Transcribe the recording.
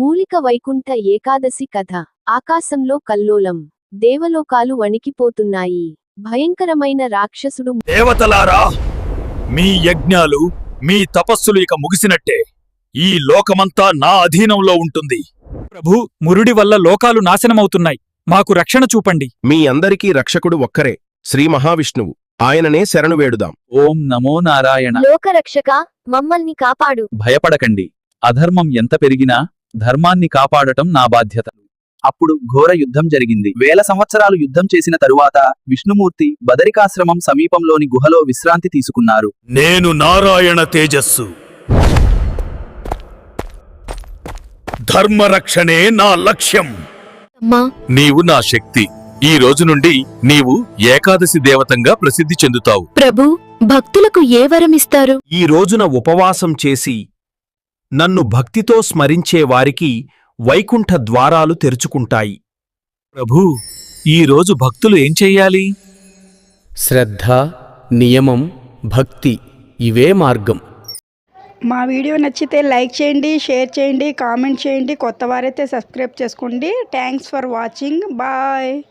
మూలిక వైకుంఠ ఏకాదశి కథ. ఆకాశంలో కల్లోలం. దేవలోకాలు వణికిపోతున్నాయి. భయంకరమైన రాక్షసుడు దేవతలారా మీ యజ్ఞాలు మీ తపస్సులు ఇక ముగిసినట్టే. ఈ లోకమంతా నా అధీనంలో ఉంటుంది. ప్రభు మురుడి వల్ల లోకాలు నాశనమవుతున్నాయి. మాకు రక్షణ చూపండి. మీ అందరికీ రక్షకుడు ఒక్కరే శ్రీ మహావిష్ణువు. ఆయననే శరణు వేడుదాం. ఓం నమో నారాయణ. లోకరక్షక మమ్మల్ని కాపాడు. భయపడకండి. అధర్మం ఎంత పెరిగినా ధర్మాన్ని కాపాడటం నా బాధ్యత. అప్పుడు ఘోర యుద్ధం జరిగింది. వేల సంవత్సరాలు యుద్ధం చేసిన తరువాత విష్ణుమూర్తి బదరికాశ్రమం సమీపంలోని గుహలో విశ్రాంతి తీసుకున్నారు. నేను నారాయణ తేజస్సు. ధర్మరక్షణే నా లక్ష్యం. అమ్మా. నీవు నా శక్తి. ఈ రోజు నుండి నీవు ఏకాదశి దేవతంగా ప్రసిద్ధి చెందుతావు. ప్రభు భక్తులకు ఏ వరమిస్తారు ఈ రోజున ఉపవాసం చేసి నన్ను భక్తితో స్మరించే వారికి వైకుంఠ ద్వారాలు తెరుచుకుంటాయి. ప్రభూ ఈ రోజు భక్తులు ఏం చెయ్యాలి? శ్రద్ధ నియమం భక్తి ఇవే మార్గం. మా వీడియో నచ్చితే లైక్ చేయండి షేర్ చేయండి కామెంట్ చేయండి కొత్త వారైతే సబ్స్క్రైబ్ చేసుకోండి. Thanks for watching bye